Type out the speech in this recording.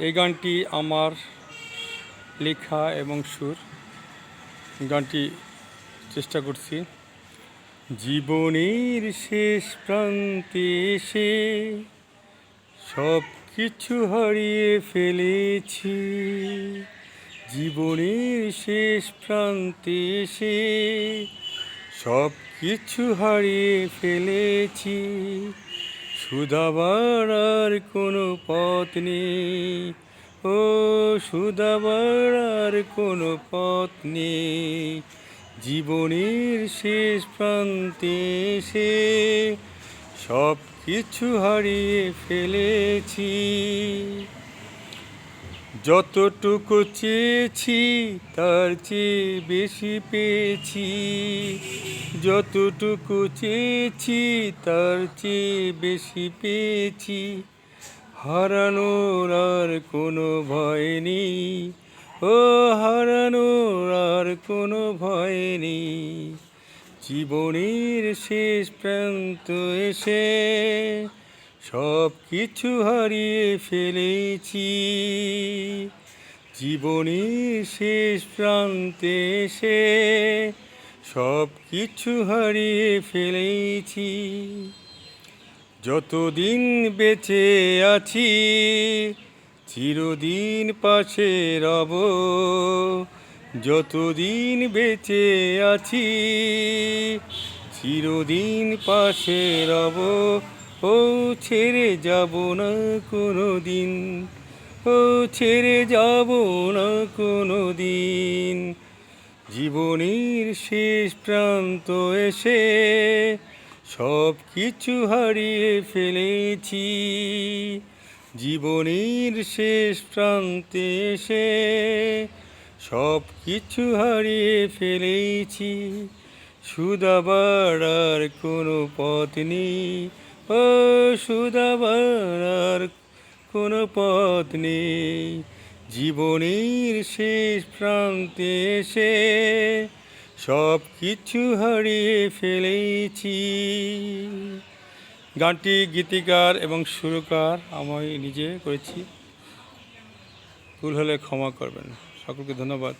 এই গানটি আমার লেখা এবং সুর। গানটি চেষ্টা করছি। জীবনের শেষ প্রান্তে এসে সব কিছু হারিয়ে ফেলেছি। জীবনের শেষ প্রান্তে এসে সব কিছু হারিয়ে ফেলেছি। সুধাবার আর কোনো পথ নেই। ও সুধাবার আর কোনো পথ নেই। জীবনের শেষ প্রান্তে এসে সব কিছু হারিয়ে ফেলেছি। যতটুকু চেয়েছি, তার চেয়ে বেশি পেয়েছি। যতটুকু চেয়েছি, তার চেয়ে বেশি পেয়েছি। হারানোর আর কোনো ভয় নেই। ও, হারানোর আর কোনো ভয় নেই। জীবনের শেষ প্রান্ত এসে সব কিছু হারিয়ে ফেলেছি। জীবনের শেষ প্রান্তে এসে সব কিছু হারিয়ে ফেলেছি। যতদিন বেঁচে আছি, চিরদিন পাশে রব। যতদিন বেঁচে আছি, চিরদিন পাশে রব। ও ছেড়ে যাব না কোনো দিন ও ছেড়ে যাব না কোনো দিন জীবনের শেষ প্রান্ত এসে সব কিছু হারিয়ে ফেলেছি। জীবনের শেষ প্রান্তে এসে সব কিছু হারিয়ে ফেলেছি। সুদাবার আর কোনো পথ নেই সুদাবার কোনো পথ নেই। জীবনের শেষ প্রান্তে এসে সব কিছু হারিয়ে ফেলেছি। গানটি গীতিকার এবং সুরকার আমি নিজে করেছি। ভুল হলে ক্ষমা করবেন। সকলকে ধন্যবাদ।